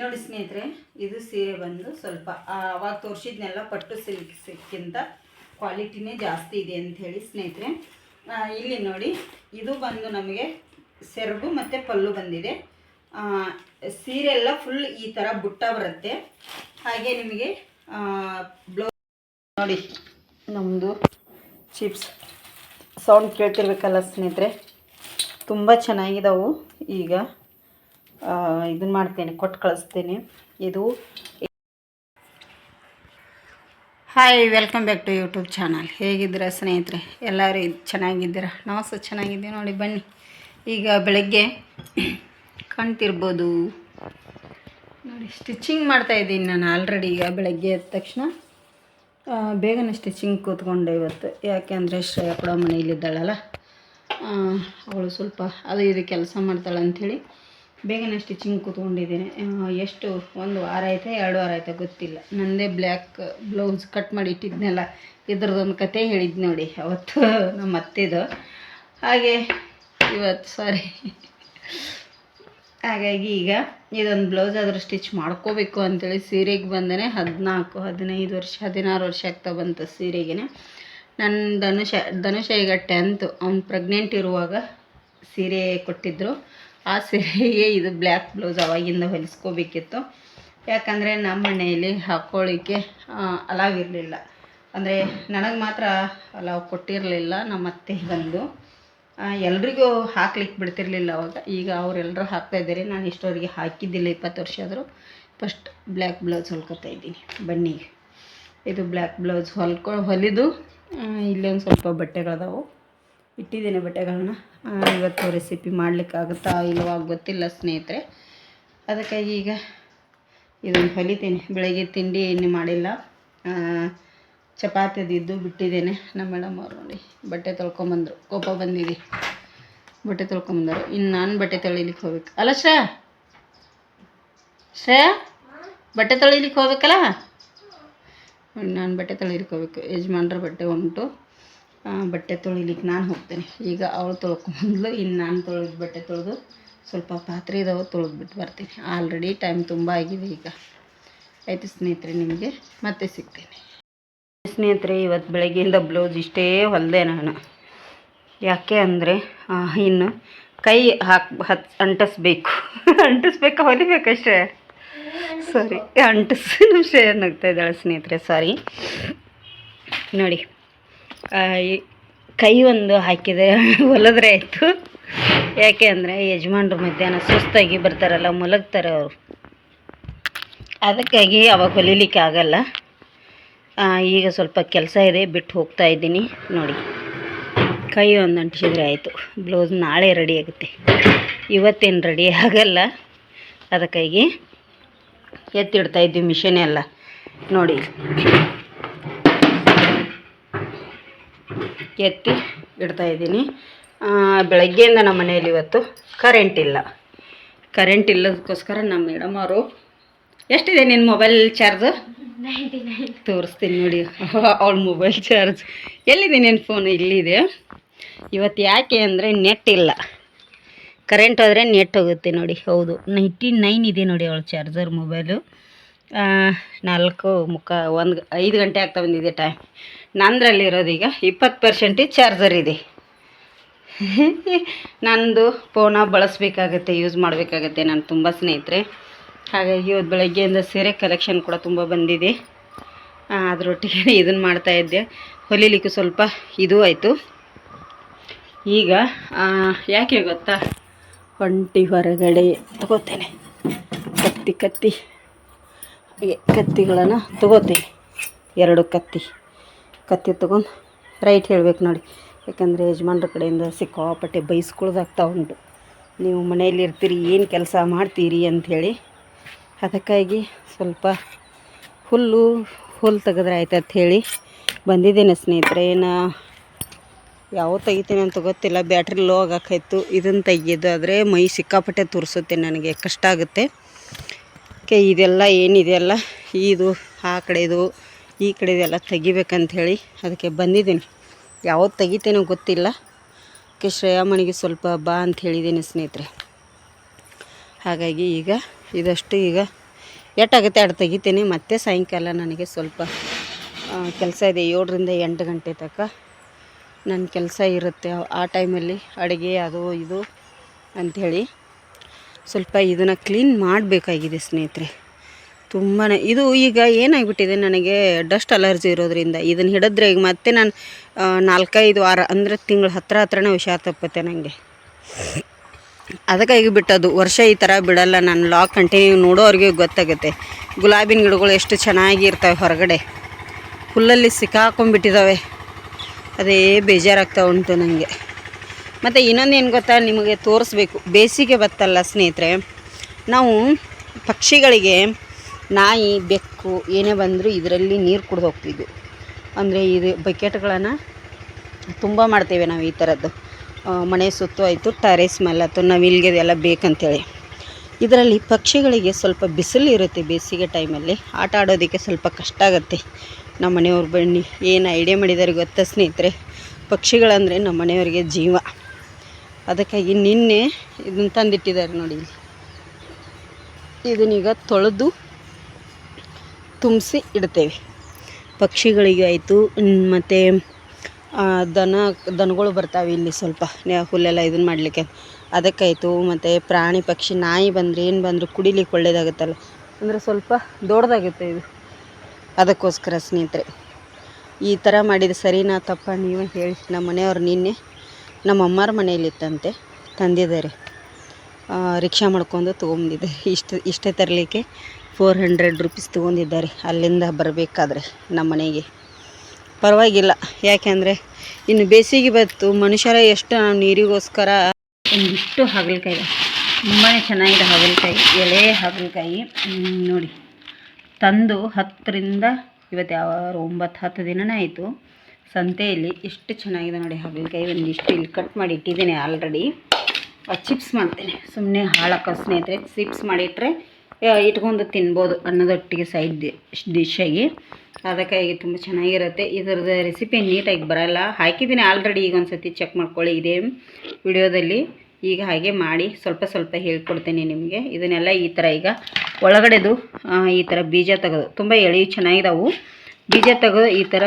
ನೋಡಿ ಸ್ನೇಹಿತರೆ, ಇದು ಸೀರೆ ಬಂದು ಸ್ವಲ್ಪ ಅವಾಗ ತೋರಿಸಿದ್ನೆಲ್ಲ ಪಟ್ಟು ಸಿಲ್ಕ್ ಸಿಕ್ಕಿಂತ ಕ್ವಾಲಿಟಿನೇ ಜಾಸ್ತಿ ಇದೆ ಅಂತ ಹೇಳಿ ಸ್ನೇಹಿತರೆ. ಇಲ್ಲಿ ನೋಡಿ, ಇದು ಬಂದು ನಮಗೆ ಸೆರಗು ಮತ್ತು ಪಲ್ಲು ಬಂದಿದೆ. ಸೀರೆ ಎಲ್ಲ ಫುಲ್ ಈ ಥರ ಬುಟ್ಟ ಬರುತ್ತೆ. ಹಾಗೆ ನಿಮಗೆ ಬ್ಲೌಸ್ ನೋಡಿ ನಮ್ಮದು ಚಿಪ್ಸ್ ಸೌಂಡ್ ಕೇಳ್ತಿರ್ಬೇಕಲ್ಲ ಸ್ನೇಹಿತರೆ? ತುಂಬ ಚೆನ್ನಾಗಿದಾವು ಈಗ. ಇದನ್ನು ಮಾಡ್ತೇನೆ ಕೊಟ್ಟು ಕಳಿಸ್ತೇನೆ. ಇದು hi welcome back to YouTube channel ಹೇಗಿದ್ದೀರ ಸ್ನೇಹಿತರೆ? ಎಲ್ಲರೂ ಚೆನ್ನಾಗಿದ್ದೀರಾ? ನಾವು ಸಹ ಚೆನ್ನಾಗಿದ್ದೀವಿ. ನೋಡಿ, ಬನ್ನಿ. ಈಗ ಬೆಳಗ್ಗೆ ಕಣ್ತಿರ್ಬೋದು. ನೋಡಿ ಸ್ಟಿಚಿಂಗ್ ಮಾಡ್ತಾ ಇದ್ದೀನಿ ನಾನು ಆಲ್ರೆಡಿ ಈಗ ಬೆಳಗ್ಗೆ ಎದ್ದ ತಕ್ಷಣ. ಬೇಗನೆ ಸ್ಟಿಚಿಂಗ್ ಕೂತ್ಕೊಂಡೆ ಇವತ್ತು. ಯಾಕೆ ಅಂದರೆ ಶ್ರೇಯ ಕೂಡ ಮನೆಯಲ್ಲಿದ್ದಾಳಲ್ಲ. ಅವಳು ಸ್ವಲ್ಪ ಅದು ಇದು ಕೆಲಸ ಮಾಡ್ತಾಳೆ ಅಂಥೇಳಿ ಬೇಗನೆ ಸ್ಟಿಚಿಂಗ್ ಕೂತ್ಕೊಂಡಿದ್ದೀನಿ ಎಷ್ಟು? ಒಂದು ವಾರ ಆಯಿತಾ, ಎರಡು ವಾರ ಆಯಿತಾ ಗೊತ್ತಿಲ್ಲ. ನನ್ನದೇ ಬ್ಲ್ಯಾಕ್ ಬ್ಲೌಸ್ ಕಟ್ ಮಾಡಿ ಇಟ್ಟಿದ್ನಲ್ಲ, ಇದ್ರದ್ದೊಂದು ಕತೆ ಹೇಳಿದ್ದು ನೋಡಿ ಅವತ್ತು ನಮ್ಮ ಅತ್ತೆದು. ಹಾಗೆ ಇವತ್ತು ಸಾರಿ ಹಾಗಾಗಿ ಈಗ ಇದೊಂದು ಬ್ಲೌಸ್ ಆದರೂ ಸ್ಟಿಚ್ ಮಾಡ್ಕೋಬೇಕು ಅಂತೇಳಿ ಸೀರೆಗೆ ಬಂದೇ ಹದಿನಾಲ್ಕು, ಹದಿನೈದು ವರ್ಷ, ಹದಿನಾರು ವರ್ಷ ಆಗ್ತಾ ಬಂತು ಸೀರೆಗೆ ನನ್ನ ಧನುಷ ಧನುಷ ಈಗ ಟೆಂತು ಅವ್ನು ಪ್ರೆಗ್ನೆಂಟ್ ಇರುವಾಗ ಸೀರೆ ಕೊಟ್ಟಿದ್ದರು ಆ ಸೀರೆಗೆ ಇದು ಬ್ಲ್ಯಾಕ್ ಬ್ಲೌಸ್ ಅವಾಗಿಂದ ಹೊಲಿಸ್ಕೋಬೇಕಿತ್ತು. ಯಾಕಂದರೆ ನಮ್ಮ ಮನೆಯಲ್ಲಿ ಹಾಕ್ಕೊಳ್ಳಿಕ್ಕೆ ಅಲಾವ್ ಇರಲಿಲ್ಲ. ಅಂದರೆ ನನಗೆ ಮಾತ್ರ ಅಲಾವ್ ಕೊಟ್ಟಿರಲಿಲ್ಲ, ನಮ್ಮ ಅತ್ತೆ ಬಂದು. ಎಲ್ರಿಗೂ ಹಾಕ್ಲಿಕ್ಕೆ ಬಿಡ್ತಿರ್ಲಿಲ್ಲ ಅವಾಗ. ಈಗ ಅವರೆಲ್ಲರೂ ಹಾಕ್ತಾ ಇದ್ದಾರೆ. ನಾನು ಇಷ್ಟೋರಿಗೆ ಹಾಕಿದ್ದಿಲ್ಲ ಇಪ್ಪತ್ತು ವರ್ಷ ಆದರೂ. ಫಸ್ಟ್ ಬ್ಲ್ಯಾಕ್ ಬ್ಲೌಸ್ ಹೊಲ್ಕೊತಾ ಇದ್ದೀನಿ, ಬನ್ನಿಗೆ. ಇದು ಬ್ಲ್ಯಾಕ್ ಬ್ಲೌಸ್ ಹೊಲ್ಕೊ, ಹೊಲಿದು ಇಲ್ಲೊಂದು ಸ್ವಲ್ಪ ಬಟ್ಟೆಗಳದಾವು. ಇಟ್ಟಿದ್ದೀನಿ ಬಟ್ಟೆಗಳನ್ನ. ಇವತ್ತು ರೆಸಿಪಿ ಮಾಡಲಿಕ್ಕಾಗುತ್ತಾ ಇಲ್ಲವಾ ಗೊತ್ತಿಲ್ಲ ಸ್ನೇಹಿತರೆ. ಅದಕ್ಕಾಗಿ ಈಗ ಇದನ್ನು ಹೊಲಿತೀನಿ. ಬೆಳಗ್ಗೆ ತಿಂಡಿ ಏನು ಮಾಡಿಲ್ಲ. ಚಪಾತಿ ಚಪಾತಿದು ಬಿಟ್ಟಿದ್ದೇನೆ. ನಮ್ಮ ಮೇಡಮ್ ಅವ್ರು ನೋಡಿ, ಬಟ್ಟೆ ತೊಳ್ಕೊಂಬಂದರು. ಕೋಪ ಬಂದಿದೆ. ಬಟ್ಟೆ ತೊಳ್ಕೊಂಬಂದರು. ಇನ್ನು ನಾನು ಬಟ್ಟೆ ತೊಳಿಲಿಕ್ಕೆ ಹೋಗ್ಬೇಕು. ಅಲ್ಲ ಶ್ರೇ ಶ್ರೇ ಬಟ್ಟೆ ತೊಳಿಲಿಕ್ಕೆ ಹೋಗ್ಬೇಕಲ್ಲ? ನಾನು ಬಟ್ಟೆ ತೊಳಿಲಿಕ್ಕೆ ಹೋಗ್ಬೇಕು. ಯಜಮಾನ್ರ ಬಟ್ಟೆ ಉಂಟು. ಬಟ್ಟೆ ತೊಳಿಲಿಕ್ಕೆ ನಾನು ಹೋಗ್ತೇನೆ. ಈಗ ಅವಳು ತೊಳ್ಕೊಂಬಂದ್ಲು ಇನ್ನು ನಾನು ತೊಳೆದು ಬಟ್ಟೆ ತೊಳೆದು ಸ್ವಲ್ಪ ಪಾತ್ರೆ ಇದಾವೆ ತೊಳೆದ್ಬಿಟ್ಟು ಬರ್ತೀನಿ. ಆಲ್ರೆಡಿ ಟೈಮ್ ತುಂಬ ಆಗಿದೆ ಈಗ. ಆಯಿತು ಸ್ನೇಹಿತರೆ, ನಿಮಗೆ ಮತ್ತೆ ಸಿಗ್ತೇನೆ. ಸ್ನೇಹಿತರೆ ಇವತ್ತು ಬೆಳಗ್ಗೆಯಿಂದ ಬ್ಲೌಸ್ ಇಷ್ಟೇ ಹೊಲಿದೆ ನಾನು. ಯಾಕೆ ಅಂದರೆ ಇನ್ನು ಕೈ ಹಾಕಿ, ಹತ್, ಅಂಟಿಸ್ಬೇಕು. ಅಂಟಿಸ್ಬೇಕಾ, ಹೊಲಿಬೇಕಷ್ಟೇ? ಸಾರಿ ಅಂಟಿಸ್ ಶೇರ್ ನಗ್ತಾ ಇದ್ದಾಳೆ ಸ್ನೇಹಿತರೆ ಸಾರಿ ನೋಡಿ. ಕೈ ಒಂದು ಹಾಕಿದರೆ ಹೊಲದ್ರೆ ಆಯಿತು. ಯಾಕೆ ಅಂದರೆ ಯಜಮಾನ್ರು ಮಧ್ಯಾಹ್ನ ಸುಸ್ತಾಗಿ ಬರ್ತಾರಲ್ಲ, ಮಲಗ್ತಾರೆ ಅವರು. ಅದಕ್ಕಾಗಿ ಅವಾಗ ಹೊಲಿಲಿಕ್ಕೆ ಆಗಲ್ಲ. ಈಗ ಸ್ವಲ್ಪ ಕೆಲಸ ಇದೆ, ಬಿಟ್ಟು ಹೋಗ್ತಾ ಇದ್ದೀನಿ. ನೋಡಿ, ಕೈ ಒಂದು ಅಂಟಿಸಿದ್ರೆ ಆಯಿತು. ಬ್ಲೌಸ್ ನಾಳೆ ರೆಡಿ ಆಗುತ್ತೆ. ಇವತ್ತೇನು ರೆಡಿ ಆಗಲ್ಲ. ಅದಕ್ಕಾಗಿ ಎತ್ತಿಡ್ತಾ ಇದ್ವಿ ಮಿಷನ್ ಎಲ್ಲ. ನೋಡಿ ಎತ್ತಿ ಇಡ್ತಾ ಇದ್ದೀನಿ. ಆ, ಬೆಳಗ್ಗೆಯಿಂದ ನಮ್ಮ ಮನೆಯಲ್ಲಿ ಇವತ್ತು ಕರೆಂಟ್ ಇಲ್ಲ. ಕರೆಂಟ್ ಇಲ್ಲದಕ್ಕೋಸ್ಕರ ನಮ್ಮ ಮೇಡಮ್ ಅವರು ಎಷ್ಟಿದೆ ನಿನ್ನ ಮೊಬೈಲ್ ಚಾರ್ಜ್ ತೋರಿಸ್ತೀನಿ ನೋಡಿ. ಅವಳ ಮೊಬೈಲ್ ಚಾರ್ಜ್ ಎಲ್ಲಿದೆ ನಿನ್ನ ಫೋನ್ ಇಲ್ಲಿದೆ. ಇವತ್ತು ಯಾಕೆ ಅಂದರೆ ನೆಟ್ ಇಲ್ಲ. ಕರೆಂಟ್ ಹೋದರೆ ನೆಟ್ ಹೋಗುತ್ತೆ ನೋಡಿ. ಹೌದು. ನೈಂಟಿ ನೈನ್ ಇದೆ ನೋಡಿ ಅವಳ ಚಾರ್ಜರ್ ಮೊಬೈಲು ನಾಲ್ಕು ಮುಖ ಒಂದು ಐದು ಗಂಟೆ ಆಗ್ತಾ ಬಂದಿದೆ ಟೈಮ್ ನಂದ್ರಲ್ಲಿ ಇರೋದೀಗ ಇಪ್ಪತ್ತು ಪರ್ಸೆಂಟೇಜ್ ಚಾರ್ಜರ್ ಇದೆ. ನಂದು ಫೋನ ಬಳಸಬೇಕಾಗತ್ತೆ ಯೂಸ್ ಮಾಡಬೇಕಾಗತ್ತೆ ನಾನು ತುಂಬ ಸ್ನೇಹಿತರೆ. ಹಾಗಾಗಿ ಇವತ್ತು ಬೆಳಗ್ಗೆಯಿಂದ ಸೀರೆ ಕಲೆಕ್ಷನ್ ಕೂಡ ತುಂಬ ಬಂದಿದೆ. ಅದರೊಟ್ಟಿಗೆ ಇದನ್ನು ಮಾಡ್ತಾ ಇದ್ದೆ. ಹೊಲಿಲಿಕ್ಕೆ ಸ್ವಲ್ಪ ಇದು ಆಯಿತು. ಈಗ ಯಾಕೆ ಗೊತ್ತಾ? ಒಂಟಿ ಹೊರಗಡೆ ತಗೋತೇನೆ. ಕತ್ತಿ ಕತ್ತಿ. ಕತ್ತಿಗಳನ್ನು ತಗೋತೇನೆ. ಎರಡು ಕತ್ತಿ. ಕತ್ತಿ ತೊಗೊಂಡು ರೈಟ್ ಹೇಳ್ಬೇಕು ನೋಡಿ. ಯಾಕಂದರೆ ಯಜಮಾನ್ರ ಕಡೆಯಿಂದ ಸಿಕ್ಕಾಪಟ್ಟೆ ಬೈಸ್ಕೊಳ್ಳೋದಾಗ್ತಾ ಉಂಟು. ನೀವು ಮನೆಯಲ್ಲಿ ಇರ್ತೀರಿ, ಏನು ಕೆಲಸ ಮಾಡ್ತೀರಿ ಅಂಥೇಳಿ ಅದಕ್ಕಾಗಿ ಸ್ವಲ್ಪ ಹುಲ್ಲು ಹುಲ್ಲು ತೆಗೆದ್ರೆ ಆಯ್ತು ಅಂತ ಹೇಳಿ ಬಂದಿದ್ದೇನೆ ಸ್ನೇಹಿತರೆ. ಏನು ಯಾವ ತೆಗಿತೀನಿ ಅಂತ ಗೊತ್ತಿಲ್ಲ ಬ್ಯಾಟ್ರಿ ಲೋ ಆಗಾಕಾಯ್ತು ಇದನ್ನು ತೆಗಿಯೋದು ಆದರೆ ಮೈ ಸಿಕ್ಕಾಪಟ್ಟೆ ತುರಿಸುತ್ತೆ ನನಗೆ, ಕಷ್ಟ ಆಗುತ್ತೆ. ಇದೆಲ್ಲ ಏನಿದೆಯಲ್ಲ ಇದು ಆ ಕಡೆದು ಈ ಕಡೆದೆಲ್ಲ ತೆಗಿಬೇಕಂತ ಹೇಳಿ ಅದಕ್ಕೆ ಬಂದಿದ್ದೀನಿ. ಯಾವತ್ತು ತೆಗಿತೇನೋ ಗೊತ್ತಿಲ್ಲ. ಅದಕ್ಕೆ ಶ್ರೇಯಾಮಣಿಗೆ ಸ್ವಲ್ಪ ಬಾ ಅಂತ ಹೇಳಿದ್ದೀನಿ ಸ್ನೇಹಿತರೆ. ಹಾಗಾಗಿ ಈಗ ಇದಷ್ಟು ಈಗ ಎಷ್ಟಾಗುತ್ತೆ ಅಡು ತೆಗಿತೀನಿ. ಮತ್ತೆ ಸಾಯಂಕಾಲ ನನಗೆ ಸ್ವಲ್ಪ ಕೆಲಸ ಇದೆ. ಏಳರಿಂದ ಎಂಟು ಗಂಟೆ ತನಕ ನನ್ನ ಕೆಲಸ ಇರುತ್ತೆ. ಆ ಟೈಮಲ್ಲಿ ಅಡುಗೆ ಅದು ಇದು ಅಂಥೇಳಿ ಸ್ವಲ್ಪ ಇದನ್ನು ಕ್ಲೀನ್ ಮಾಡಬೇಕಾಗಿದೆ ಸ್ನೇಹಿತರೆ. ತುಂಬಾ ಇದು ಈಗ ಏನಾಗಿಬಿಟ್ಟಿದೆ ನನಗೆ, ಡಸ್ಟ್ ಅಲರ್ಜಿ ಇರೋದ್ರಿಂದ. ಇದನ್ನು ಹಿಡಿದ್ರೆ ಈಗ ಮತ್ತೆ ನಾನು ನಾಲ್ಕೈದು ವಾರ, ಅಂದರೆ ತಿಂಗಳು ಹತ್ರ ಹತ್ರನೇ ಹುಷಾರ್ ತಪ್ಪತ್ತೆ ನನಗೆ ಅದಕ್ಕಾಗಿ ಬಿಟ್ಟದು ವರ್ಷ ಈ ಥರ ಬಿಡಲ್ಲ. ನಾನು ಲಾಕ್ ಕಂಟಿನ್ಯೂ ನೋಡೋರಿಗೆ ಗೊತ್ತಾಗುತ್ತೆ. ಗುಲಾಬಿನ ಗಿಡಗಳು ಎಷ್ಟು ಚೆನ್ನಾಗಿ ಇರ್ತವೆ ಹೊರಗಡೆ. ಹುಲ್ಲಲ್ಲಿ ಸಿಕ್ಕಾಕೊಂಡ್ಬಿಟ್ಟಿದ್ದಾವೆ ಅದೇ ಬೇಜಾರಾಗ್ತಾ ಉಂಟು ನನಗೆ ಮತ್ತು ಇನ್ನೊಂದು ಏನು ಗೊತ್ತಾ, ನಿಮಗೆ ತೋರಿಸ್ಬೇಕು. ಬೇಸಿಗೆ ಬತ್ತಲ್ಲ ಸ್ನೇಹಿತರೆ, ನಾವು ಪಕ್ಷಿಗಳಿಗೆ ನಾಯಿ, ಬೆಕ್ಕು ಏನೇ ಬಂದರೂ ಇದರಲ್ಲಿ ನೀರು ಕುಡ್ದು ಹೋಗ್ತಿದ್ವು. ಅಂದರೆ ಇದು ಬಕೆಟ್ಗಳನ್ನು ತುಂಬ ಮಾಡ್ತೇವೆ ನಾವು ಈ ಥರದ್ದು ಮನೆ ಸುತ್ತು ಆಯಿತು ಟೆರೇಸ್ ಮೇಲೆ ಅಥವಾ ಇಲ್ಲಿಗೆ ಎಲ್ಲ ಬೇಕಂತೇಳಿ. ಇದರಲ್ಲಿ ಪಕ್ಷಿಗಳಿಗೆ ಸ್ವಲ್ಪ ಬಿಸಿಲು ಇರುತ್ತೆ ಬೇಸಿಗೆ ಟೈಮಲ್ಲಿ. ಆಟ ಆಡೋದಕ್ಕೆ ಸ್ವಲ್ಪ ಕಷ್ಟ ಆಗುತ್ತೆ. ನಮ್ಮ ಮನೆಯವ್ರು ಬನ್ನಿ, ಏನು ಐಡಿಯಾ ಮಾಡಿದಾರೆ ಗೊತ್ತ ಸ್ನೇಹಿತರೆ? ಪಕ್ಷಿಗಳಂದರೆ ನಮ್ಮ ಮನೆಯವರಿಗೆ ಜೀವ. ಅದಕ್ಕಾಗಿ ನಿನ್ನೆ ಇದನ್ನು ತಂದಿಟ್ಟಿದ್ದಾರೆ ನೋಡಿ ಇಲ್ಲಿ. ಇದನ್ನೀಗ ತೊಳೆದು ತುಂಬಿಸಿ ಇಡ್ತೇವೆ. ಪಕ್ಷಿಗಳಿಗೆ ಆಯಿತು ಮತ್ತು ದನ, ದನಗಳು ಬರ್ತಾವೆ ಇಲ್ಲಿ ಸ್ವಲ್ಪ. ಹುಲ್ಲೆಲ್ಲ ಇದನ್ನು ಮಾಡಲಿಕ್ಕೆ. ಅದಕ್ಕಾಯಿತು, ಮತ್ತು ಪ್ರಾಣಿ ಪಕ್ಷಿ, ನಾಯಿ ಬಂದರೆ, ಏನು ಬಂದರೂ ಕುಡಿಲಿಕ್ಕೆ ಒಳ್ಳೆಯದಾಗುತ್ತಲ್ಲ ಅಂದರೆ ಸ್ವಲ್ಪ ದೊಡ್ಡದಾಗುತ್ತೆ ಇದು. ಅದಕ್ಕೋಸ್ಕರ ಸ್ನೇಹಿತರೆ, ಈ ಥರ ಮಾಡಿದ ಸರಿನಾ ತಪ್ಪ ನೀವೇ ಹೇಳಿ. ನಮ್ಮ ಮನೆಯವ್ರು ನಿನ್ನೆ ನಮ್ಮ ಅಮ್ಮರ ಮನೆಯಲ್ಲಿತ್ತಂತೆ ತಂದಿದ್ದಾರೆ. ರಿಕ್ಷಾ ಮಾಡ್ಕೊಂಡು ತೊಗೊಂಬಂದಿದ್ದಾರೆ ಇಷ್ಟು, ಇಷ್ಟೇ ತರಲಿಕ್ಕೆ ಫೋರ್ ಹಂಡ್ರೆಡ್ ರುಪೀಸ್ ತೊಗೊಂಡಿದ್ದಾರೆ. ಅಲ್ಲಿಂದ ಬರಬೇಕಾದ್ರೆ ನಮ್ಮ ಮನೆಗೆ. ಪರವಾಗಿಲ್ಲ. ಯಾಕೆಂದರೆ ಇನ್ನು ಬೇಸಿಗೆ ಬಂತು. ಮನುಷ್ಯರ ಎಷ್ಟು ನಾವು ನೀರಿಗೋಸ್ಕರ ಒಂದಿಷ್ಟು ಹಾಗಲಕಾಯಿ ತುಂಬಾ ಚೆನ್ನಾಗಿದೆ ಹಾಗಲಕಾಯಿ. ಎಲೆ, ಹಾಗಲಕಾಯಿ. ನೋಡಿ. ತಂದು ಹತ್ತರಿಂದ ಇವತ್ತು ಯಾವ ಒಂಬತ್ತು, ಹತ್ತು ದಿನನೇ ಆಯಿತು. ಸಂತೆಯಲ್ಲಿ ಎಷ್ಟು ಚೆನ್ನಾಗಿದೆ ನೋಡಿ ಹಾಗಲಕಾಯಿ. ಒಂದಿಷ್ಟು ಇಲ್ಲಿ ಕಟ್ ಮಾಡಿ ಇಟ್ಟಿದ್ದೀನಿ ಆಲ್ರೆಡಿ. ಚಿಪ್ಸ್ ಮಾಡ್ತೀನಿ. ಸುಮ್ಮನೆ ಹಾಳಾಕೋ ಸ್ನೇಹಿತರೆ, ಚಿಪ್ಸ್ ಮಾಡಿಟ್ರೆ ಇಟ್ಕೊಂಡು ತಿನ್ಬೋದು ಅನ್ನದೊಟ್ಟಿಗೆ ಸೈಡ್ ಡಿಶ್ಶಾಗಿ ಅದಕ್ಕಾಗಿ ತುಂಬ ಚೆನ್ನಾಗಿರುತ್ತೆ. ಇದರದ್ದು ರೆಸಿಪಿ ನೀಟಾಗಿ ಬರಲ್ಲ. ಹಾಕಿದ್ದೀನಿ ಆಲ್ರೆಡಿ ಈಗ ಒಂದು ಸತಿ ಚೆಕ್ ಮಾಡ್ಕೊಳ್ಳಿ ಇದೇ ವಿಡಿಯೋದಲ್ಲಿ. ಈಗ ಹಾಗೆ ಮಾಡಿ ಸ್ವಲ್ಪ ಸ್ವಲ್ಪ ಹೇಳ್ಕೊಡ್ತೀನಿ ನಿಮಗೆ. ಇದನ್ನೆಲ್ಲ ಈ ಥರ ಈಗ ಒಳಗಡೆದು ಈ ಥರ ಬೀಜ ತೆಗೆದು, ತುಂಬ ಎಳೆ ಚೆನ್ನಾಗಿದಾವು. ಬೀಜ ತೆಗೆದು ಈ ಥರ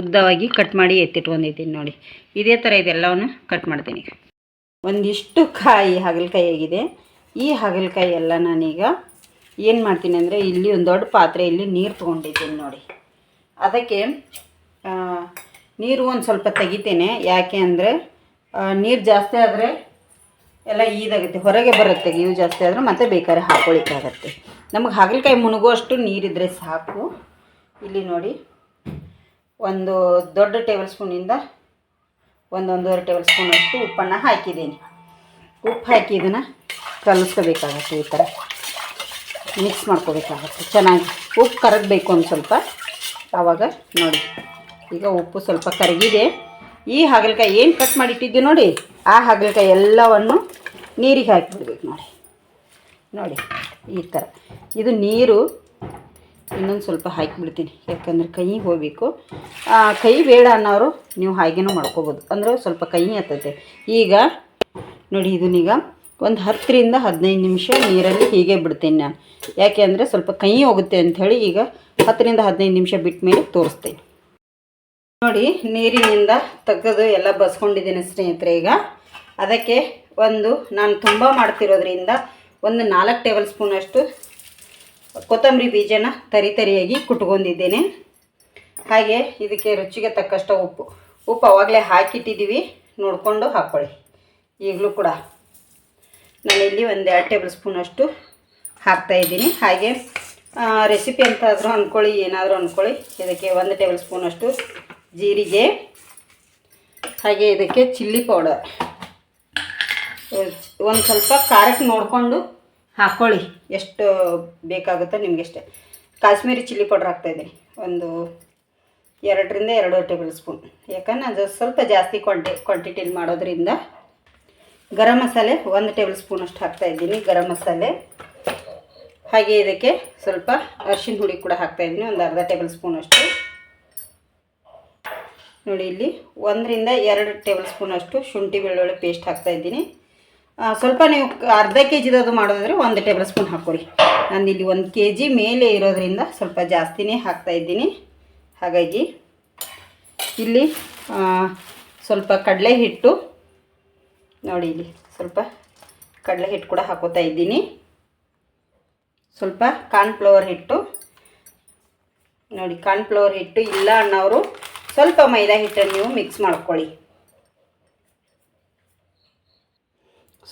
ಉದ್ದವಾಗಿ ಕಟ್ ಮಾಡಿ ಎತ್ತಿಟ್ಕೊಂಡಿದ್ದೀನಿ ನೋಡಿ. ಇದೇ ಥರ ಇದೆಲ್ಲವನ್ನು ಕಟ್ ಮಾಡ್ತೀನಿ ಒಂದಿಷ್ಟು ಕಾಯಿ, ಹಾಗಲಕಾಯಿ ಆಗಿದೆ. ಈ ಹಾಗಲಕಾಯಿ ಎಲ್ಲ ನಾನೀಗ ಏನು ಮಾಡ್ತೀನಿ ಅಂದರೆ ಇಲ್ಲಿ ಒಂದು ದೊಡ್ಡ ಪಾತ್ರೆಯಲ್ಲಿ ನೀರು ತೊಗೊಂಡಿದ್ದೀನಿ ನೋಡಿ. ಅದಕ್ಕೆ ನೀರು ಒಂದು ಸ್ವಲ್ಪ ತೆಗಿತೇನೆ. ಯಾಕೆ ಅಂದರೆ ನೀರು ಜಾಸ್ತಿ ಆದರೆ ಎಲ್ಲ ಈದಾಗುತ್ತೆ. ಹೊರಗೆ ಬರುತ್ತೆ, ನೀರು ಜಾಸ್ತಿ ಆದರೆ ಮತ್ತೆ ಬೇಕಾದ್ರೆ ಹಾಕ್ಕೊಳಿಕ್ಕಾಗತ್ತೆ ನಮಗೆ ಹಾಗಲಕಾಯಿ ಮುಳುಗುವಷ್ಟು ನೀರಿದ್ದರೆ ಸಾಕು. ಇಲ್ಲಿ ನೋಡಿ, ಒಂದು ದೊಡ್ಡ ಟೇಬಲ್ ಸ್ಪೂನಿಂದ ಒಂದೊಂದೂವರೆ ಟೇಬಲ್ ಸ್ಪೂನ್ ಅಷ್ಟು ಉಪ್ಪನ್ನು ಹಾಕಿದ್ದೀನಿ. ಉಪ್ಪು ಹಾಕಿ ಇದನ್ನು ಕಲಿಸ್ಕೋಬೇಕಾಗತ್ತೆ ಈ ಥರ ಮಿಕ್ಸ್ ಮಾಡ್ಕೋಬೇಕಾಗುತ್ತೆ. ಚೆನ್ನಾಗಿ ಉಪ್ಪು ಕರಗಬೇಕು ಒಂದು ಸ್ವಲ್ಪ. ಆವಾಗ ನೋಡಿ. ಈಗ ಉಪ್ಪು ಸ್ವಲ್ಪ ಕರಗಿದೆ. ಈ ಹಾಗಲಕಾಯಿ ಏನು ಕಟ್ ಮಾಡಿಟ್ಟಿದ್ದೆ ನೋಡಿ? ಆ ಹಾಗಲಕಾಯಿ ಎಲ್ಲವನ್ನು ನೀರಿಗೆ ಹಾಕಿಬಿಡ್ಬೇಕು ನೋಡಿ. ನೋಡಿ, ಈ ಥರ ಇದು ನೀರು ಇನ್ನೊಂದು ಸ್ವಲ್ಪ ಹಾಕಿಬಿಡ್ತೀನಿ. ಯಾಕಂದರೆ ಕೈ ಹೋಗಬೇಕು. ಕೈ ಬೇಡ ಅನ್ನೋರು ನೀವು ಹಾಗೇನೂ ಮಾಡ್ಕೋಬೋದು. ಅಂದರೆ ಸ್ವಲ್ಪ ಕೈ ಹತ್ತೈತೆ ಈಗ ನೋಡಿ, ಇದನ್ನೀಗ ಒಂದು ಹತ್ತರಿಂದ ಹದಿನೈದು ನಿಮಿಷ ನೀರಲ್ಲಿ ಹೀಗೆ ಬಿಡ್ತೀನಿ ನಾನು. ಯಾಕೆ ಅಂದರೆ ಸ್ವಲ್ಪ ಕೈ ಹೋಗುತ್ತೆ ಅಂಥೇಳಿ ಈಗ ಹತ್ತರಿಂದ ಹದಿನೈದು ನಿಮಿಷ ಬಿಟ್ಟ ಮೇಲೆ ತೋರಿಸ್ತೀನಿ. ನೋಡಿ, ನೀರಿನಿಂದ ತೆಗೆದು ಎಲ್ಲ ಬಸ್ಕೊಂಡಿದ್ದೀನಿ ಸ್ನೇಹಿತರೆ ಈಗ. ಅದಕ್ಕೆ ಒಂದು, ನಾನು ತುಂಬ ಮಾಡ್ತಿರೋದ್ರಿಂದ ಒಂದು ನಾಲ್ಕು ಟೇಬಲ್ ಸ್ಪೂನಷ್ಟು ಕೊತ್ತಂಬರಿ ಬೀಜನ ತರಿ ತರಿಯಾಗಿ ಕುಟ್ಕೊಂಡಿದ್ದೇನೆ. ಹಾಗೆ ಇದಕ್ಕೆ ರುಚಿಗೆ ತಕ್ಕಷ್ಟು ಉಪ್ಪು. ಉಪ್ಪು ಅವಾಗಲೇ ಹಾಕಿಟ್ಟಿದ್ದೀವಿ. ನೋಡಿಕೊಂಡು ಹಾಕ್ಕೊಳ್ಳಿ. ಈಗಲೂ ಕೂಡ. ನಾನಿಲ್ಲಿ ಒಂದು ಎರಡು ಟೇಬಲ್ ಸ್ಪೂನಷ್ಟು ಹಾಕ್ತಾಯಿದ್ದೀನಿ ಹಾಗೆ ರೆಸಿಪಿ ಅಂತಾದರೂ ಅಂದ್ಕೊಳ್ಳಿ ಏನಾದರೂ ಅಂದ್ಕೊಳ್ಳಿ ಇದಕ್ಕೆ ಒಂದು ಟೇಬಲ್ ಸ್ಪೂನಷ್ಟು ಜೀರಿಗೆ, ಹಾಗೆ ಇದಕ್ಕೆ ಚಿಲ್ಲಿ ಪೌಡರ್. ಒಂದು ಸ್ವಲ್ಪ ಖಾರಕ್ಕೆ ನೋಡಿಕೊಂಡು ಹಾಕ್ಕೊಳ್ಳಿ ಎಷ್ಟು ಬೇಕಾಗುತ್ತೋ ನಿಮಗೆ ಅಷ್ಟೇ. ಕಾಶ್ಮೀರಿ ಚಿಲ್ಲಿ ಪೌಡ್ರ್ ಹಾಕ್ತಾಯಿದ್ದೀನಿ ಒಂದು ಎರಡರಿಂದ ಎರಡು ಟೇಬಲ್ ಸ್ಪೂನ್. ಯಾಕಂದ್ರೆ ಅದು ಸ್ವಲ್ಪ ಜಾಸ್ತಿ ಕ್ವಾಂಟಿ ಕ್ವಾಂಟಿಟಿಲಿ ಮಾಡೋದ್ರಿಂದ ಗರಂ ಮಸಾಲೆ ಒಂದು ಟೇಬಲ್ ಸ್ಪೂನಷ್ಟು ಹಾಕ್ತಾಯಿದ್ದೀನಿ ಗರಂ ಮಸಾಲೆ. ಹಾಗೆ ಇದಕ್ಕೆ ಸ್ವಲ್ಪ ಅರಿಶಿನ ಹುಡಿ ಕೂಡ ಹಾಕ್ತಾಯಿದ್ದೀನಿ ಒಂದು ಅರ್ಧ ಟೇಬಲ್ ಸ್ಪೂನ್ ಅಷ್ಟು. ನೋಡಿ ಇಲ್ಲಿ ಒಂದರಿಂದ ಎರಡು ಟೇಬಲ್ ಸ್ಪೂನ್ ಅಷ್ಟು ಶುಂಠಿ ಬೆಳ್ಳುಳ್ಳಿ ಪೇಸ್ಟ್ ಹಾಕ್ತಾ ಇದ್ದೀನಿ. ಸ್ವಲ್ಪ ನೀವು ಅರ್ಧ ಕೆ ಜಿದದು ಮಾಡೋದಾದ್ರೆ ಒಂದು ಟೇಬಲ್ ಸ್ಪೂನ್ ಹಾಕ್ಕೊಡಿ. ನಾನು ಇಲ್ಲಿ ಒಂದು ಕೆ ಜಿ ಮೇಲೆ ಇರೋದ್ರಿಂದ ಸ್ವಲ್ಪ ಜಾಸ್ತಿನೇ ಹಾಕ್ತಾ ಇದ್ದೀನಿ. ಹಾಗಾಗಿ ಇಲ್ಲಿ ಸ್ವಲ್ಪ ಕಡಲೆ ಹಿಟ್ಟು ನೋಡಿ ಇಲ್ಲಿ ಸ್ವಲ್ಪ ಕಡಲೆ ಹಿಟ್ಟು ಕೂಡ ಹಾಕೋತಾ ಇದ್ದೀನಿ. ಸ್ವಲ್ಪ ಕಾರ್ನ್ಫ್ಲವರ್ ಹಿಟ್ಟು. ನೋಡಿ ಕಾರ್ನ್ಫ್ಲವರ್ ಹಿಟ್ಟು ಇಲ್ಲ ಅನ್ನೋರು ಸ್ವಲ್ಪ ಮೈದಾ ಹಿಟ್ಟನ್ನು ನೀವು ಮಿಕ್ಸ್ ಮಾಡ್ಕೊಳ್ಳಿ.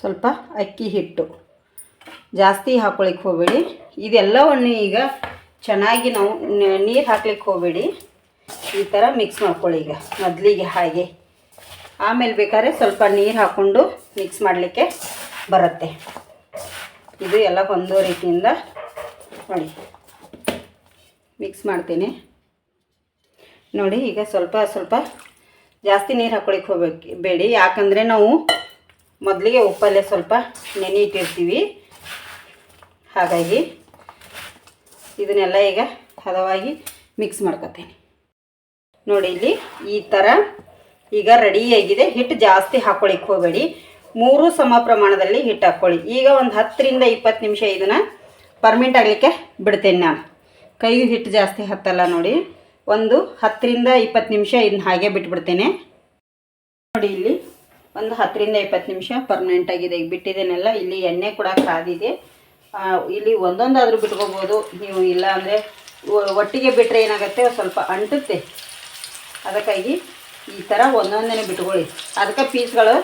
ಸ್ವಲ್ಪ ಅಕ್ಕಿ ಹಿಟ್ಟು. ಜಾಸ್ತಿ ಹಾಕ್ಕೊಳಿಕ್ಕೆ ಹೋಗಬೇಡಿ. ಇದೆಲ್ಲವನ್ನು ಈಗ ಚೆನ್ನಾಗಿ ನಾವು ನೀರು ಹಾಕ್ಲಿಕ್ಕೆ ಹೋಗಬೇಡಿ. ಈ ಥರ ಮಿಕ್ಸ್ ಮಾಡ್ಕೊಳ್ಳಿ ಈಗ ಮೊದಲಿಗೆ ಹಾಗೆ. ಆಮೇಲೆ ಬೇಕಾದ್ರೆ ಸ್ವಲ್ಪ ನೀರು ಹಾಕ್ಕೊಂಡು ಮಿಕ್ಸ್ ಮಾಡಲಿಕ್ಕೆ ಬರುತ್ತೆ. ಇದು ಎಲ್ಲ ಒಂದು ರೀತಿಯಿಂದ ನೋಡಿ. ಮಿಕ್ಸ್ ಮಾಡ್ತೀನಿ. ನೋಡಿ, ಈಗ ಸ್ವಲ್ಪ ಸ್ವಲ್ಪ ಜಾಸ್ತಿ ನೀರು ಹಾಕ್ಕೊಳಿಕ್ಕೆ ಹೋಗ್ಬೇಕು ಬೇಡಿ. ಯಾಕಂದರೆ ನಾವು ಮೊದಲಿಗೆ ಉಪ್ಪಲ್ಲೇ ಸ್ವಲ್ಪ ನೆನೆ ಇಟ್ಟಿರ್ತೀವಿ. ಹಾಗಾಗಿ ಇದನ್ನೆಲ್ಲ ಈಗ ಹದವಾಗಿ ಮಿಕ್ಸ್ ಮಾಡ್ಕೊತೀನಿ. ನೋಡಿ, ಇಲ್ಲಿ ಈ ಥರ ಈಗ ರೆಡಿಯಾಗಿದೆ ಹಿಟ್ಟು ಜಾಸ್ತಿ ಹಾಕ್ಕೊಳ್ಳಿಕ್ಕೆ ಹೋಗಬೇಡಿ. ಮೂರು ಸಮ ಪ್ರಮಾಣದಲ್ಲಿ ಹಿಟ್ಟು ಹಾಕ್ಕೊಳ್ಳಿ ಈಗ ಒಂದು ಹತ್ತರಿಂದ ಇಪ್ಪತ್ತು ನಿಮಿಷ ಇದನ್ನು ಪರ್ಮೆಂಟ್ ಆಗಲಿಕ್ಕೆ ಬಿಡ್ತೇನೆ ನಾನು. ಕೈಗೂ ಹಿಟ್ಟು ಜಾಸ್ತಿ ಹತ್ತಲ್ಲ ನೋಡಿ. ಒಂದು ಹತ್ತರಿಂದ ಇಪ್ಪತ್ತು ನಿಮಿಷ ಇದನ್ನ ಹಾಗೆ ಬಿಟ್ಬಿಡ್ತೇನೆ. ನೋಡಿ ಇಲ್ಲಿ ಒಂದು ಹತ್ತರಿಂದ ಇಪ್ಪತ್ತು ನಿಮಿಷ ಪರ್ಮನೆಂಟ್ ಆಗಿದೆ. ಈಗ ಬಿಟ್ಟಿದ್ದೇನೆಲ್ಲ, ಇಲ್ಲಿ ಎಣ್ಣೆ ಕೂಡ ಕಾದಿದೆ. ಇಲ್ಲಿ ಒಂದೊಂದಾದರೂ ಬಿಟ್ಕೋಬೋದು. ನೀವು ಇಲ್ಲ ಅಂದರೆ ಒಟ್ಟಿಗೆ ಬಿಟ್ಟರೆ ಏನಾಗುತ್ತೆ? ಸ್ವಲ್ಪ ಅಂಟುತ್ತೆ. ಅದಕ್ಕಾಗಿ ಈ ಥರ ಒಂದೊಂದೇ ಬಿಟ್ಕೊಳ್ಳಿ. ಅದಕ್ಕೆ ಪೀಸ್ಗಳು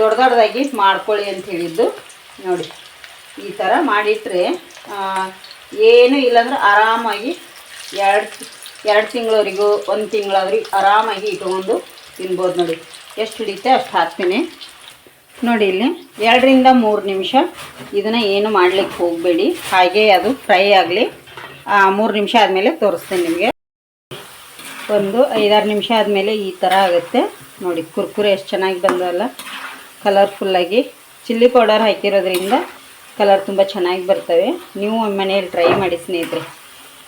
ದೊಡ್ಡ ದೊಡ್ಡದಾಗಿ ಮಾಡ್ಕೊಳ್ಳಿ ಅಂತ ಹೇಳಿದ್ದು. ನೋಡಿ, ಈ ಥರ ಮಾಡಿಟ್ರೆ ಏನು ಇಲ್ಲಾಂದ್ರೆ ಆರಾಮಾಗಿ ಎರಡು ಎರಡು ತಿಂಗಳವರೆಗೂ, ಒಂದು ತಿಂಗಳವ್ರಿಗೆ ಆರಾಮಾಗಿ ಇಟ್ಕೊಂಡು ತಿನ್ಬೋದು ನೋಡಿ. ಎಷ್ಟು ಹಿಡಿಯುತ್ತೆ ಅಷ್ಟು ಹಾಕ್ತೀನಿ. ನೋಡಿ ಇಲ್ಲಿ, ಎರಡರಿಂದ ಮೂರು ನಿಮಿಷ ಇದನ್ನು ಏನು ಮಾಡ್ಲಿಕ್ಕೆ ಹೋಗಬೇಡಿ. ಹಾಗೆ ಅದು ಫ್ರೈ ಆಗಲಿ. ಮೂರು ನಿಮಿಷ ಆದಮೇಲೆ ತೋರಿಸ್ತೀನಿ ನಿಮಗೆ. ಒಂದು ಐದಾರು ನಿಮಿಷ ಆದಮೇಲೆ ಈ ಥರ ಆಗುತ್ತೆ. ನೋಡಿ, ಕುರ್ಕುರೆ ಎಷ್ಟು ಚೆನ್ನಾಗಿ ಬಂದವಲ್ಲ ಕಲರ್ಫುಲ್ಲಾಗಿ ಚಿಲ್ಲಿ ಪೌಡರ್ ಹಾಕಿರೋದ್ರಿಂದ ಕಲರ್ ತುಂಬ ಚೆನ್ನಾಗಿ ಬರ್ತವೆ. ನೀವು ಮನೆಯಲ್ಲಿ ಟ್ರೈ ಮಾಡಿ ಸ್ನೇಹಿತರೆ,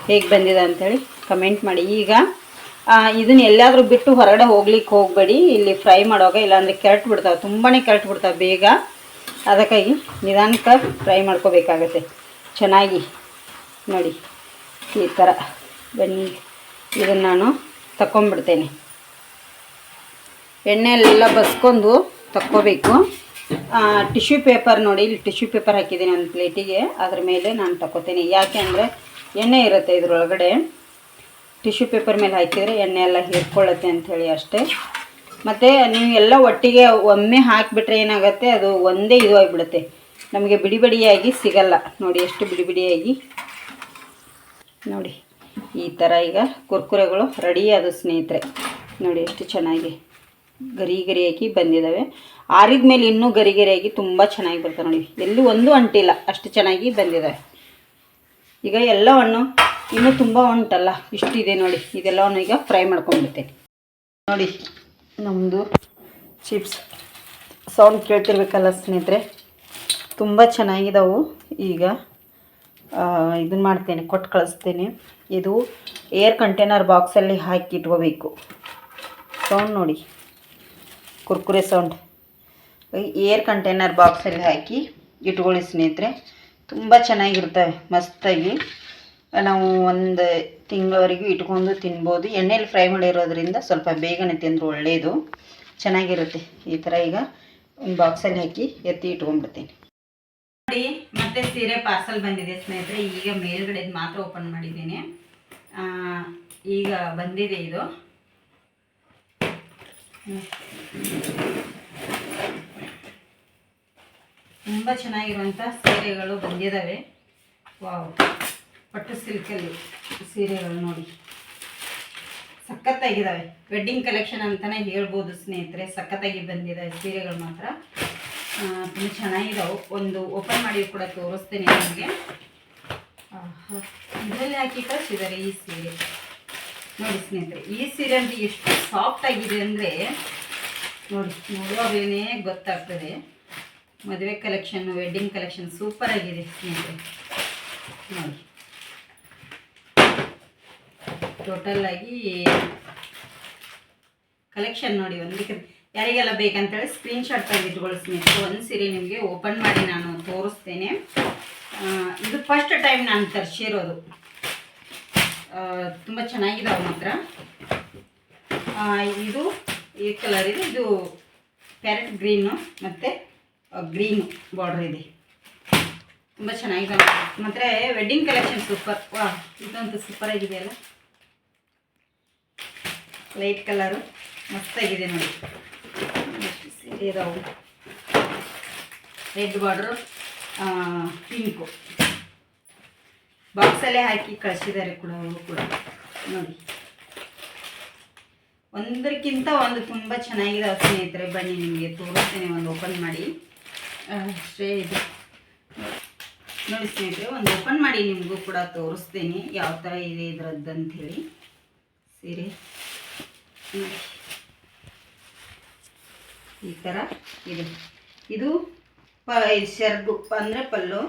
ಹೇಗೆ ಬಂದಿದೆ ಅಂಥೇಳಿ ಕಮೆಂಟ್ ಮಾಡಿ. ಈಗ ಇದನ್ನ ಎಲ್ಲಾದರೂ ಬಿಟ್ಟು ಹೊರಗಡೆ ಹೋಗ್ಲಿಕ್ಕೆ ಹೋಗಬೇಡಿ. ಇಲ್ಲಿ ಫ್ರೈ ಮಾಡುವಾಗ ಇಲ್ಲಾಂದರೆ ಕೆರೆಟ್ ಬಿಡ್ತಾವೆ. ತುಂಬಾ ಕೆರೆಟ್ ಬಿಡ್ತಾವೆ ಬೇಗ. ಅದಕ್ಕಾಗಿ ನಿಧಾನಕ್ಕೆ ಫ್ರೈ ಮಾಡ್ಕೋಬೇಕಾಗತ್ತೆ. ಚೆನ್ನಾಗಿ. ನೋಡಿ, ಈ ಥರ ಬನ್ನಿ. ಇದನ್ನು ನಾನು ತಗೊಂಬಿಡ್ತೇನೆ ಎಣ್ಣೆಯೆಲ್ಲ ಬಸ್ಕೊಂಡು ತಕ್ಕೋಬೇಕು. ಟಿಶ್ಯೂ ಪೇಪರ್ ನೋಡಿ, ಇಲ್ಲಿ ಟಿಶ್ಯೂ ಪೇಪರ್ ಹಾಕಿದ್ದೀನಿ ಒಂದು ಪ್ಲೇಟಿಗೆ. ಅದ್ರ ಮೇಲೆ ನಾನು ತಗೋತೀನಿ ಯಾಕೆ ಅಂದರೆ ಎಣ್ಣೆ ಇರುತ್ತೆ ಇದ್ರೊಳಗಡೆ. ಟಿಶ್ಯೂ ಪೇಪರ್ ಮೇಲೆ ಹಾಕಿದರೆ ಎಣ್ಣೆ ಎಲ್ಲ ಹೀರ್ಕೊಳ್ಳುತ್ತೆ ಅಂಥೇಳಿ ಅಷ್ಟೇ. ಮತ್ತು ನೀವು ಎಲ್ಲ ಒಟ್ಟಿಗೆ ಒಮ್ಮೆ ಹಾಕಿಬಿಟ್ರೆ ಏನಾಗುತ್ತೆ, ಅದು ಒಂದೇ ಇದು ಆಗಿಬಿಡುತ್ತೆ ನಮಗೆ ಬಿಡಿ ಬಿಡಿಯಾಗಿ ಸಿಗಲ್ಲ. ನೋಡಿ, ಎಷ್ಟು ಬಿಡಿ ಬಿಡಿಯಾಗಿ. ನೋಡಿ. ಈ ಥರ ಈಗ ಕುರ್ಕುರೆಗಳು ರೆಡಿ ಅದು ಸ್ನೇಹಿತರೆ. ನೋಡಿ ಎಷ್ಟು ಚೆನ್ನಾಗಿ ಗರಿ ಗರಿಯಾಗಿ ಬಂದಿದ್ದಾವೆ ಆರಿದ ಮೇಲೆ ಇನ್ನೂ ಗರಿ ಗರಿಯಾಗಿ ತುಂಬ ಚೆನ್ನಾಗಿ ಬರ್ತವೆ ನೋಡಿ. ಎಲ್ಲೂ ಒಂದು ಅಂಟಿಲ್ಲ ಅಷ್ಟು ಚೆನ್ನಾಗಿ ಬಂದಿದ್ದಾವೆ ಈಗ ಎಲ್ಲವನ್ನು ಇನ್ನೂ ತುಂಬ ಉಂಟಲ್ಲ ಇಷ್ಟಿದೆ ನೋಡಿ. ಇದೆಲ್ಲವನ್ನು ಈಗ ಫ್ರೈ ಮಾಡ್ಕೊಂಡ್ಬಿಡ್ತೇನೆ. ನೋಡಿ ನಮ್ಮದು ಚಿಪ್ಸ್ ಸೌಂಡ್ ಕೇಳ್ತಿರ್ಬೇಕಲ್ಲ ಸ್ನೇಹಿತರೆ. ತುಂಬ ಚೆನ್ನಾಗಿದ್ದಾವು ಈಗ ಇದನ್ನು ಮಾಡ್ತೇನೆ ಕೊಟ್ಟು ಕಳಿಸ್ತೇನೆ. ಇದು ಏರ್ ಕಂಟೈನರ್ ಬಾಕ್ಸಲ್ಲಿ ಹಾಕಿ ಇಟ್ಕೋಬೇಕು ಸೌಂಡ್ ನೋಡಿ. ಕುರ್ಕುರೆ ಸೌಂಡ್ ಏರ್ ಕಂಟೈನರ್ ಬಾಕ್ಸಲ್ಲಿ ಹಾಕಿ ಇಟ್ಕೊಳ್ಳಿ ಸ್ನೇಹಿತರೆ. ತುಂಬ ಚೆನ್ನಾಗಿರ್ತವೆ ಮಸ್ತಾಗಿ. ನಾವು ಒಂದು ತಿಂಗಳವರೆಗೂ ಇಟ್ಕೊಂಡು ತಿನ್ಬೋದು. ಎಣ್ಣೆಲಿ ಫ್ರೈ ಮಾಡಿರೋದ್ರಿಂದ ಸ್ವಲ್ಪ ಬೇಗನೆ ತಿಂದರೆ ಒಳ್ಳೆಯದು ಚೆನ್ನಾಗಿರುತ್ತೆ ಈ ಥರ ಈಗ ಒಂದು ಬಾಕ್ಸಲ್ಲಿ ಹಾಕಿ ಎತ್ತಿ ಇಟ್ಕೊಂಡ್ಬಿಡ್ತೀನಿ. ನೋಡಿ, ಮತ್ತೆ ಸೀರೆ ಪಾರ್ಸಲ್ ಬಂದಿದೆ ಸ್ನೇಹಿತರೆ. ಈಗ ಮೇಲ್ಗಡೆ ಮಾತ್ರ ಓಪನ್ ಮಾಡಿದ್ದೀನಿ. ಈಗ ಬಂದಿದೆ ಇದು. ತುಂಬ ಚೆನ್ನಾಗಿರುವಂಥ ಸೀರೆಗಳು ಬಂದಿದ್ದಾವೆ ವಾವ್. ಪಟ್ಟು ಸಿಲ್ಕಲ್ಲಿ ಸೀರೆಗಳು ನೋಡಿ. ಸಖತ್ತಾಗಿದ್ದಾವೆ ವೆಡ್ಡಿಂಗ್ ಕಲೆಕ್ಷನ್ ಅಂತಲೇ ಹೇಳ್ಬೋದು ಸ್ನೇಹಿತರೆ, ಸಖತ್ತಾಗಿ ಬಂದಿದ್ದಾವೆ ಸೀರೆಗಳು ಮಾತ್ರ. ತುಂಬ ಚೆನ್ನಾಗಿದ್ದಾವೆ ಒಂದು ಓಪನ್ ಮಾಡಿ ಕೂಡ ತೋರಿಸ್ತೇನೆ ನಿಮಗೆ. ಇದರಲ್ಲಿ ಹಾಕಿ ಕಳಿಸಿದ್ದಾರೆ ಈ ಸೀರೆ. ನೋಡಿ ಸ್ನೇಹಿತರೆ, ಈ ಸೀರೆ ಅಂದ್ರೆ ಎಷ್ಟು ಸಾಫ್ಟ್ ಆಗಿದೆ ಅಂದರೆ, ನೋಡಿ ನೋಡುವಾಗಲೇ ಗೊತ್ತಾಗ್ತದೆ. ಮದುವೆ ಕಲೆಕ್ಷನ್ ವೆಡ್ಡಿಂಗ್ ಕಲೆಕ್ಷನ್ ಸೂಪರ್ ಆಗಿದೆ ಸ್ನೇಹಿತರೆ. ನೋಡಿ. ಟೋಟಲ್ ಆಗಿ ಕಲೆಕ್ಷನ್ ನೋಡಿ ಒಂದಕ್ಕೆ ಯಾರಿಗೆಲ್ಲ ಬೇಕಂತೇಳಿ ಸ್ಕ್ರೀನ್ಶಾಟ್ ತೆಗೆದಿಟ್ಕೊಳ್ಳಿ ಸ್ನೇಹಿತರೆ. ಒಂದು ಸೀರೆ ನಿಮಗೆ ಓಪನ್ ಮಾಡಿ ನಾನು ತೋರಿಸ್ತೇನೆ. ಇದು ಫಸ್ಟ್ ಟೈಮ್ ನಾನು ತರಿಸಿರೋದು. ತುಂಬ ಚೆನ್ನಾಗಿದೆ ಮಾತ್ರ ಇದು ಈ ಕಲರ್ ಇದೆ, ಇದು ಪ್ಯಾರೆಟ್ ಗ್ರೀನು ಮತ್ತು ಗ್ರೀನು ಬಾರ್ಡ್ರ್ ಇದೆ. ತುಂಬ ಚೆನ್ನಾಗಿದೆ ಮತ್ತು ವೆಡ್ಡಿಂಗ್ ಕಲೆಕ್ಷನ್ ಸೂಪರ್ ವಾ, ಇದಂತೂ ಸೂಪರ್ ಆಗಿದೆ ಅಲ್ಲ? ಲೈಟ್ ಕಲರು ಮಸ್ತಾಗಿದೆ ನೋಡಿ. ಸೀರೆ ಇದಾವೆ ರೆಡ್ ಬಾರ್ಡ್ರು ಪಿಂಕು. ಬಾಕ್ಸಲ್ಲೇ ಹಾಕಿ ಕಳಿಸಿದ್ದಾರೆ ಕೂಡ ಅವರು ಕೂಡ. ನೋಡಿ. ಒಂದಕ್ಕಿಂತ ಒಂದು ತುಂಬ ಚೆನ್ನಾಗಿದೆ ಸ್ನೇಹಿತರೆ. ಬನ್ನಿ ನಿಮಗೆ ತೋರಿಸ್ತೇನೆ, ಒಂದು ಓಪನ್ ಮಾಡಿ. ಅಷ್ಟೇ ಇದು. ನೋಡಿ ಸ್ನೇಹಿತರೆ, ಒಂದು ಓಪನ್ ಮಾಡಿ ನಿಮಗೂ ಕೂಡ ತೋರಿಸ್ತೇನೆ. ಯಾವ ಥರ ಇದೆ ಇದ್ರದ್ದು ಅಂಥೇಳಿ. ಸೀರೆ. ಈ ಥರ ಇದೆ. ಇದು ಪ ಶರ್ಗು ಅಂದರೆ ಪಲ್ಲು.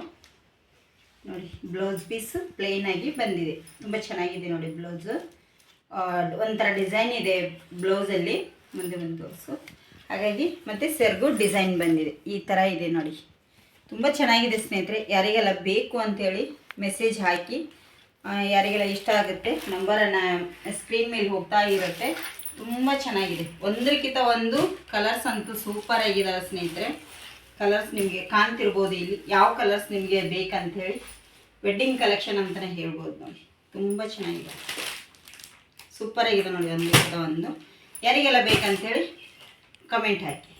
ನೋಡಿ ಬ್ಲೌಸ್ ಪೀಸ್ ಪ್ಲೇನ್ ಆಗಿ ಬಂದಿದೆ. ತುಂಬ ಚೆನ್ನಾಗಿದೆ ನೋಡಿ ಬ್ಲೌಸು ಒಂಥರ ಡಿಸೈನ್ ಇದೆ ಬ್ಲೌಸಲ್ಲಿ ಮುಂದೆ ಒಂದು ತೋರಿಸು ಹಾಗಾಗಿ ಮತ್ತು ಸೆರ್ಗು ಡಿಸೈನ್ ಬಂದಿದೆ. ಈ ಥರ ಇದೆ ನೋಡಿ. ತುಂಬ ಚೆನ್ನಾಗಿದೆ ಸ್ನೇಹಿತರೆ. ಯಾರಿಗೆಲ್ಲ ಬೇಕು ಅಂತೇಳಿ ಮೆಸೇಜ್ ಹಾಕಿ. ಯಾರಿಗೆಲ್ಲ ಇಷ್ಟ ಆಗುತ್ತೆ ನಂಬರನ್ನು ಸ್ಕ್ರೀನ್ ಮೇಲೆ ಹೋಗ್ತಾ ಇರುತ್ತೆ. ತುಂಬ ಚೆನ್ನಾಗಿದೆ. ಒಂದಕ್ಕಿಂತ ಒಂದು ಕಲರ್ಸ್ ಅಂತೂ ಸೂಪರ್ ಆಗಿದೆ ಸ್ನೇಹಿತರೆ. ಕಲರ್ಸ್ ನಿಮಗೆ ಕಾಣ್ತಿರ್ಬೋದು ಇಲ್ಲಿ. ಯಾವ ಕಲರ್ಸ್ ನಿಮಗೆ ಬೇಕಂತೇಳಿ. ವೆಡ್ಡಿಂಗ್ ಕಲೆಕ್ಷನ್ ಅಂತಲೇ ಹೇಳ್ಬೋದು ನೋಡಿ. ತುಂಬ ಚೆನ್ನಾಗಿದೆ. ಸೂಪರ್ ಆಗಿದೆ ನೋಡಿ ಒಂದು ಒಂದು. ಯಾರಿಗೆಲ್ಲ ಬೇಕಂತೇಳಿ ಕಮೆಂಟ್ ಹಾಕಿ.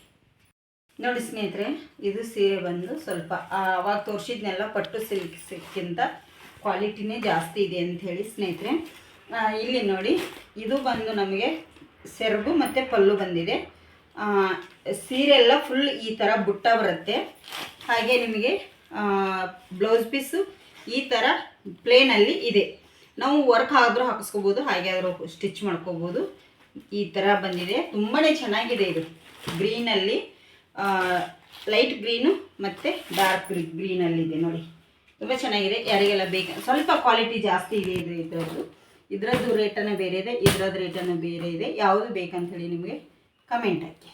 ನೋಡಿ ಸ್ನೇಹಿತರೆ, ಇದು ಸೀರೆ ಬಂದು ಸ್ವಲ್ಪ ಅವಾಗ ತೋರಿಸಿದ್ನೆಲ್ಲ ಪಟ್ಟು ಸಿಲ್ಕ್ ಸಿಲ್ಕ್ಕಿಂತ ಕ್ವಾಲಿಟಿನೇ ಜಾಸ್ತಿ ಇದೆ ಅಂಥೇಳಿ ಹೇಳಿ ಸ್ನೇಹಿತರೆ ಇಲ್ಲಿ ನೋಡಿ, ಇದು ಬಂದು ನಮಗೆ ಸೆರಗು ಮತ್ತು ಪಲ್ಲು ಬಂದಿದೆ. ಸೀರೆ ಎಲ್ಲ ಫುಲ್ ಈ ಥರ ಬುಟ್ಟ ಬರುತ್ತೆ. ಹಾಗೆ ನಿಮಗೆ ಬ್ಲೌಸ್ ಪೀಸು ಈ ಥರ ಪ್ಲೇನಲ್ಲಿ ಇದೆ. ನಾವು ವರ್ಕ್ ಆದರೂ ಹಾಕಿಸ್ಕೋಬೋದು, ಹಾಗೆ ಆದರೂ ಸ್ಟಿಚ್ ಮಾಡ್ಕೋಬೋದು. ಈ ಥರ ಬಂದಿದೆ. ತುಂಬಾ ಚೆನ್ನಾಗಿದೆ ಇದು. ಗ್ರೀನಲ್ಲಿ ಲೈಟ್ ಗ್ರೀನು ಮತ್ತು ಡಾರ್ಕ್ ಗ್ರೀನಲ್ಲಿದೆ ನೋಡಿ. ತುಂಬ ಚೆನ್ನಾಗಿದೆ. ಯಾರಿಗೆಲ್ಲ ಬೇಕು, ಸ್ವಲ್ಪ ಕ್ವಾಲಿಟಿ ಜಾಸ್ತಿ ಇದೆ ಇದು ಇದರದ್ದು. ಇದರದ್ದು ರೇಟನ್ನು ಬೇರೆ ಇದೆ, ಇದರದ್ದು ರೇಟನ್ನು ಬೇರೆ ಇದೆ. ಯಾವುದು ಬೇಕಂತೇಳಿ ನಿಮಗೆ ಕಮೆಂಟ್ ಹಾಕಿ